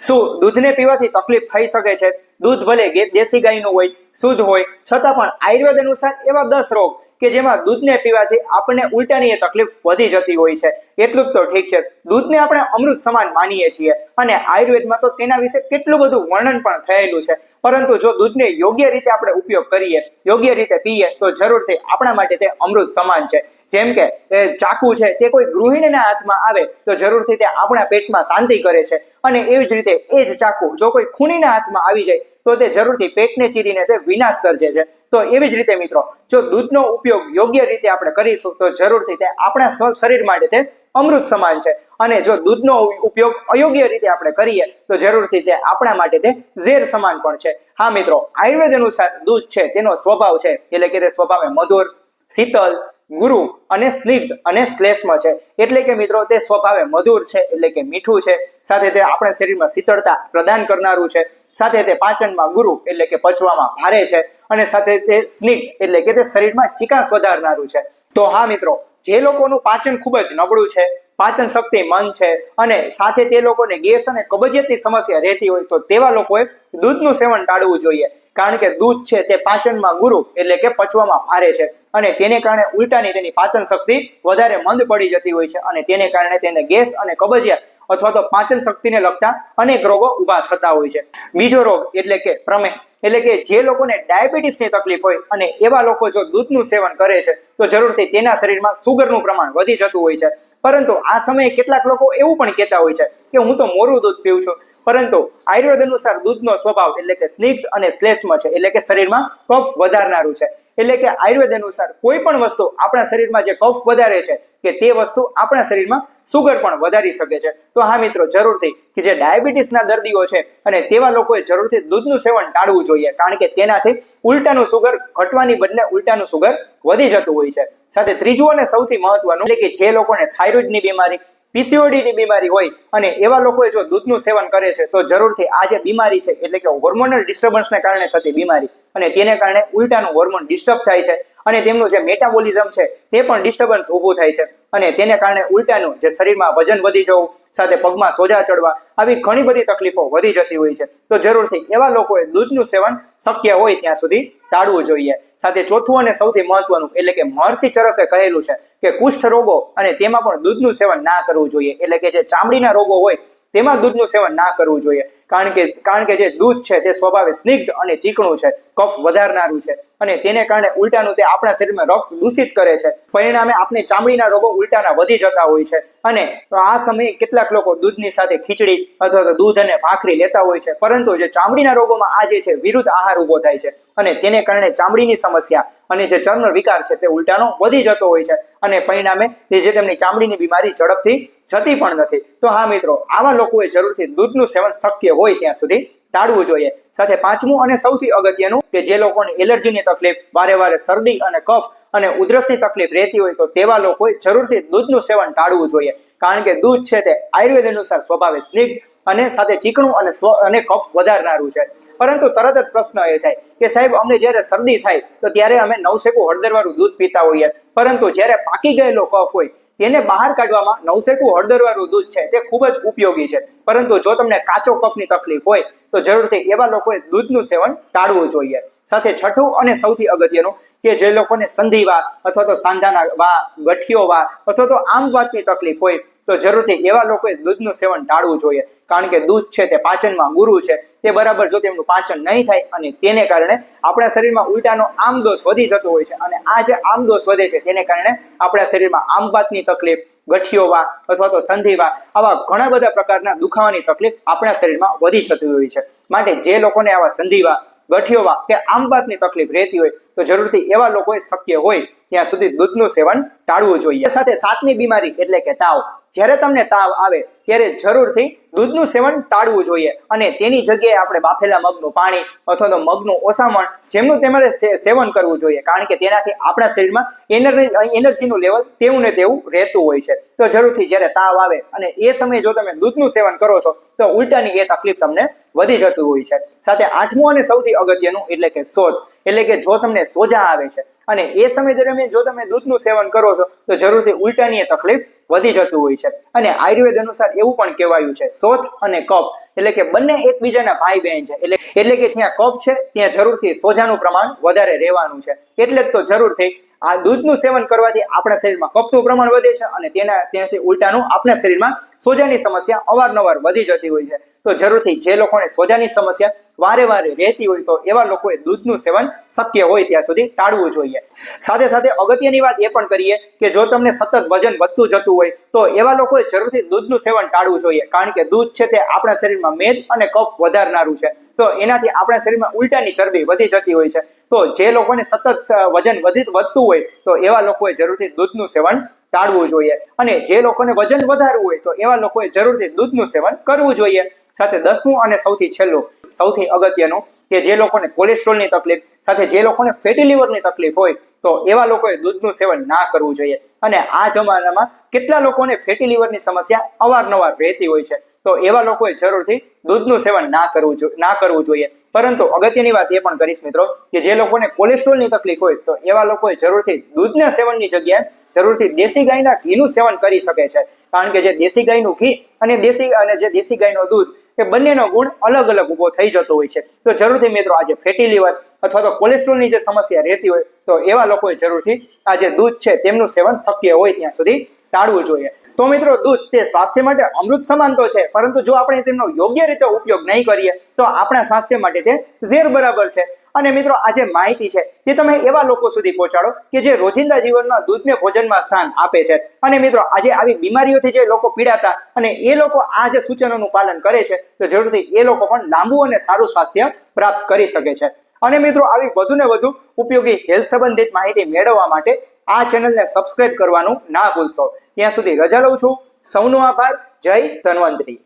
શું દૂધને પીવાથી તકલીફ થઈ શકે છે? દૂધ ભલે દેશી ગાયનું હોય, શુદ્ધ હોય, છતાં પણ આયુર્વેદ અનુસાર એવા દસ રોગ કે જેમાં દૂધને પીવાથી આપણને ઉલટાની એ તકલીફ વધી જતી હોય છે. એટલું જ તો ઠીક છે. દૂધને આપણે અમૃત સમાન માનીએ છીએ અને આયુર્વેદમાં તો તેના વિશે કેટલું બધું વર્ણન પણ થયેલું છે. પરંતુ જો દૂધને યોગ્ય રીતે આપણે ઉપયોગ કરીએ, યોગ્ય રીતે પીએ, તો જરૂરથી આપણા માટે તે અમૃત સમાન છે. જેમ કે ચાકુ છે, તે કોઈ ગૃહિણીના હાથમાં આવે, તો જરૂરથી તે આપણા પેટમાં શાંતિ કરે છે. અને એવી જ રીતે એ જ ચાકુ જો કોઈ ખૂનીના હાથમાં આવી જાય, તો તે જરૂરથી પેટને ચીરીને તે વિનાશ સર્જે છે. તો એવી જ રીતે મિત્રો, જો દૂધનો ઉપયોગ યોગ્ય રીતે આપણે કરીશું, તો જરૂરથી તે આપણા શરીર માટે તે અમૃત સમાન છે. અને જો દૂધનો ઉપયોગ અયોગ્ય રીતે આપણે કરીએ, તો જરૂરથી તે આપણા માટે તે ઝેર સમાન પણ છે. હા મિત્રો, આયુર્વેદ અનુસાર દૂધ છે, તેનો સ્વભાવ છે. એટલે કે તે સ્વભાવે મધુર, શીતલ ગુરુ અને સ્નિગ્ધ અને શ્લેષ્મ છે. એટલે કે મિત્રો, તે સ્વભાવે મધુર છે, એટલે કે મીઠું છે. સાથે તે આપણા શરીરમાં શીતળતા પ્રદાન કરનારું છે. સાથે તે પાચનમાં ગુરુ, એટલે કે પચવામાં ભારે છે. અને સાથે તે સ્નિગ્ધ, એટલે કે તે શરીરમાં ચિકાસ વધારનારું છે. તો હા મિત્રો, જે લોકોનું પાચન ખૂબ જ નબળું છે, પાચન શક્તિ મન છે, અને સાથે તે લોકોને ગેસ અને કબજિયાતની સમસ્યા રહેતી હોય તો તેવા લોકોએ દૂધનું સેવન ટાળવું જોઈએ. કારણ કે દૂધ છે તે પાચનમાં ગુરુ એટલે કે પચવામાં ભારે છે. અને તેને કારણે ઉલટાની તેની પાચન શક્તિ વધારે મંદ પડી જતી હોય છે. અને તેને કારણે તેને ગેસ અને કબજિયાત અથવા તો પાચન શક્તિને લગતા અનેક રોગો ઊભા થતા હોય છે. બીજો રોગ એટલે કે પ્રમેહ. એટલે કે જે લોકોને ડાયાબિટીસની તકલીફ હોય અને એવા લોકો જો દૂધનું સેવન કરે છે, તો જરૂરથી તેના શરીરમાં સુગરનું પ્રમાણ વધી જતું હોય છે. પરંતુ આ સમયે કેટલાક લોકો એવું પણ કહેતા હોય છે કે હું તો મોરું દૂધ પીઉં છું. પરંતુ આયુર્વેદ અનુસાર દૂધનો સ્વભાવ એટલે કે સ્નિગ્ધ અને શ્લેષ્મ છે, એટલે કે શરીરમાં કફ વધારનારું છે. એટલે કે આયુર્વેદ અનુસાર કોઈ પણ વસ્તુ આપણા શરીરમાં જે કફ વધારે છે કે તે વસ્તુ આપણા શરીરમાં સુગર પણ વધારી શકે છે. તો હા મિત્રો, જરૂરથી કે જે ડાયાબિટીસના દર્દીઓ છે અને તેવા લોકોએ જરૂરથી દૂધનું સેવન ટાળવું જોઈએ. કારણ કે તેનાથી ઉલટાનું સુગર ઘટવાની બદલે ઉલટાનું સુગર વધી જતું હોય છે. સાથે ત્રીજું અને સૌથી મહત્વનું એટલે કે જે લોકોને થાઇરોઇડની બીમારી પીસીઓડીની બીમારી હોય અને એવા લોકોએ જો દૂધનું સેવન કરે છે, તો જરૂરથી આ જે બીમારી છે, એટલે કે હોર્મોનલ ડિસ્ટર્બન્સને કારણે થતી બીમારી, અને તેને કારણે ઉલટાનું હોર્મોન ડિસ્ટર્બ થાય છે, અને તેમનું જે મેટાબોલિઝમ છે, તે પણ ડિસ્ટર્બન્સ ઊભું થાય છે, અને તેને કારણે ઉલટાનું જે શરીરમાં વજન વધી જવું સાથે પગમાં સોજા ચડવા આવી ઘણી બધી તકલીફો વધી જતી હોય છે. તો જરૂરથી એવા લોકોએ દૂધનું સેવન શક્ય હોય ત્યાં સુધી ટાળવું જોઈએ. સાથે ચોથું અને સૌથી મહત્વનું એટલે કે મહર્ષિ ચરકે કહેલું છે કે કુષ્ઠ રોગો અને તેમાં પણ દૂધનું સેવન ના કરવું જોઈએ. એટલે કે જે ચામડીના રોગો હોય તેમાં દૂધનું સેવન ના કરવું જોઈએ. કારણ કે કારણ કે જે દૂધ છે તે સ્વભાવે સ્નિગ્ધ અને ચીકણું છે, કફ વધારનારું છે અને તેને કારણે ઉલટાનું તે આપણા શરીરમાં રક્ત દૂષિત કરે છે. પરિણામે આપણે ચામડીના રોગો ઉલટાના વધી જતા હોય છે અને આ સમયે કેટલાક લોકો દૂધની સાથે ખીચડી અથવા તો દૂધ અને ભાખરી લેતા હોય છે. પરંતુ જે ચામડીના રોગોમાં આ જે છે વિરુદ્ધ આહાર ઊભો થાય છે અને તેને કારણે ચામડીની સમસ્યા અને જે ચર્મ વિકાર છે તે ઉલટાનો વધી જતો હોય છે અને પરિણામે તે જે તેમની ચામડીની બીમારી ઝડપથી જતી પણ નથી. તો હા મિત્રો, આવા લોકોએ જરૂરથી દૂધનું સેવન શક્ય હોય ત્યાં સુધી ટાળવું જોઈએ. સાથે પાંચમું અને સૌથી અગત્યનું કે જે લોકોને એલર્જીની તકલીફ, વારે વારે શરદી અને કફ અને ઉધરસની તકલીફ રહેતી હોય તો તેવા લોકોએ જરૂરથી દૂધનું સેવન ટાળવું જોઈએ. કારણ કે દૂધ છે તે આયુર્વેદ અનુસાર સ્વભાવે સ્નિગ્ધ અને સાથે ચીકણું અને સ્વ અને કફ વધારનારું છે. પરંતુ તરત જ પ્રશ્ન એ થાય કે સાહેબ, અમને જ્યારે શરદી થાય તો ત્યારે અમે નવસેકું હળદરવાળું દૂધ પીતા હોઈએ. પરંતુ જ્યારે પાકી ગયેલો કફ હોય તેને બહાર કાઢવામાં નવસેકું હળદરવાળું દૂધ છે. તે ખૂબ જ ઉપયોગી છે. પરંતુ જો તમને કાચો કફની તકલીફ હોય, તો જરૂરથી એવા લોકોએ દૂધનું સેવન ટાળવું જોઈએ. સાથે છઠ્ઠું અને સૌથી અગત્યનું કે જે લોકોને સંધિવા અથવા તો સાંધાના વા, ગઠિયો વા અથવા તો આમ વાતની તકલીફ હોય, તો જરૂરથી એવા લોકોએ દૂધનું સેવન ટાળવું જોઈએ. કારણ કે દૂધ છે તે પાચનમાં ગુરુ છે. તે બરાબર જો તેમનું પાચન નહીં થાય અને તેને કારણે આપણા શરીરમાં ઉલટાનો આમ દોષ વધી જતો હોય છે અને આ જે આમ દોષ વધે છે તેને કારણે આપણા શરીરમાં આમપાતની તકલીફ ગઠિયોવા અથવા તો સંધિવા આવા ઘણા બધા પ્રકારના દુખાવાની તકલીફ આપણા શરીરમાં વધી જતી હોય છે. માટે જે લોકોને આવા સંધિવા ગઠિયોવા કે આમ વાતની તકલીફ રહેતી હોય તો જરૂરથી એવા લોકોએ શક્ય હોય ત્યાં સુધી દૂધનું સેવન ટાળવું જોઈએ. સાથે સાતમી બીમારી એટલે કે તાવ. જ્યારે તમને તાવ આવે ત્યારે જરૂરથી દૂધનું સેવન ટાળવું જોઈએ અને તેની જગ્યાએ આપણે બાફેલા મગનું પાણી અથવા તો મગનું ઓસામણ જેમનું તમારે સેવન કરવું જોઈએ. કારણ કે તેનાથી આપણા શરીરમાં એનર્જી, એનર્જીનું લેવલ તેવું ને તેવું રહેતું હોય છે. તો જરૂરથી જ્યારે તાવ આવે અને એ સમયે જો તમે દૂધનું સેવન કરો છો, તો ઉલટાની એ તકલીફ તમને વધી જતું હોય છે. સાથે આઠમું અને સૌથી અગત્યનું એટલે કે સોજ એટલે કે જો તમને સોજા આવે છે. અને એ સમય દરમિયાન જો તમે દૂધનું સેવન કરો છો, તો જરૂરથી ઉલટાની તકલીફ વધી જતું હોય છે. અને આયુર્વેદ અનુસાર એવું પણ કહેવાયું છે, સોથ અને કફ. એટલે કે બંને એકબીજાના ભાઈ બહેન છે. એટલે એટલે કે જ્યાં કફ છે, ત્યાં જરૂરથી સોજાનું પ્રમાણ વધારે રહેવાનું છે. એટલે જ તો જરૂરથી આ દૂધનું સેવન કરવાથી આપણા શરીરમાં કફનું પ્રમાણ વધે છે અને તેના, તેનાથી ઉલટાનું આપણા શરીરમાં સોજાની સમસ્યા અવારનવાર વધી જતી હોય છે. તો જરૂરથી જે લોકોને સોજાની સમસ્યા વારે વારે રહેતી હોય તો એવા લોકોએ દૂધનું સેવન શક્ય હોય ત્યાં સુધી ટાળવું જોઈએ. સાથે સાથે અગત્યની વાત એ પણ કરીએ કે જો તમને સતત વજન વધતું જતું હોય તો એવા લોકોએ જરૂરથી દૂધનું સેવન ટાળવું જોઈએ. કારણ કે દૂધ છે તે આપણા શરીરમાં મેદ અને કફ વધારનારું છે. તો એનાથી આપણા શરીરમાં ઉલટાની ચરબી વધી જતી હોય છે. તો જે લોકોને સતત વજન વધી, વધતું હોય તો એવા લોકોએ જરૂરથી દૂધનું સેવન ટાળવું જોઈએ. અને જે લોકોને વજન વધારવું હોય તો એવા લોકોએ જરૂરથી દૂધનું સેવન કરવું જોઈએ. સાથે દસમું અને સૌથી છેલ્લું, સૌથી અગત્યનું કે જે લોકોને કોલેસ્ટ્રોલની તકલીફ, સાથે જે લોકોને ફેટી લીવરની તકલીફ હોય, તો એવા લોકોએ દૂધનું સેવન ના કરવું જોઈએ. અને આ જમાનામાં કેટલા લોકોને ફેટી લીવરની સમસ્યા અવારનવાર રહેતી હોય છે, તો એવા લોકોએ જરૂરથી દૂધનું સેવન ના કરવું ના કરવું જોઈએ. પરંતુ અગત્યની વાત એ પણ કરીશ મિત્રો, કે જે લોકોને કોલેસ્ટ્રોલની તકલીફ હોય, તો એવા લોકોએ જરૂરથી દૂધના સેવનની જગ્યાએ જરૂરથી દેશી ગાયના ઘીનું સેવન કરી શકે છે. કારણ કે જે દેશી ગાયનું ઘી અને દેશી, અને જે દેશી ગાયનું દૂધ એ બંનેનો ગુણ અલગ અલગ ઊભો થઈ જતો હોય છે. તો જરૂરથી મિત્રો આજે ફેટી લીવર અથવા તો કોલેસ્ટ્રોલની જે સમસ્યા રહેતી હોય, તો એવા લોકોએ જરૂરથી આ જે દૂધ છે તેમનું સેવન શક્ય હોય ત્યાં સુધી ટાળવું જોઈએ. તો મિત્રો, દૂધ તે સ્વાસ્થ્ય માટે અમૃત સમાન તો છે, પરંતુ જો આપણે તેનો યોગ્ય રીતે ઉપયોગ નહીં કરીએ, તો આપણા સ્વાસ્થ્ય માટે તે ઝેર બરાબર છે. અને મિત્રો આ જે માહિતી છે તે તમે એવા લોકો સુધી પહોંચાડો કે જે રોજિંદા જીવનમાં દૂધને ભોજનમાં સ્થાન આપે છે. અને મિત્રો, આજે આવી બીમારીઓથી જે લોકો પીડાતા અને એ લોકો આ જે સૂચનોનું પાલન કરે છે, તો જરૂરથી એ લોકો પણ લાંબુ અને સારું સ્વાસ્થ્ય પ્રાપ્ત કરી શકે છે. અને મિત્રો, આવી વધુ ને વધુ ઉપયોગી હેલ્થ સંબંધિત માહિતી મેળવવા માટે આ ચેનલને સબસ્ક્રાઇબ કરવાનું ના ભૂલશો. ત્યાં સુધી રજા લઉં છું. સૌનો આભાર. જય ધન્વંતરી.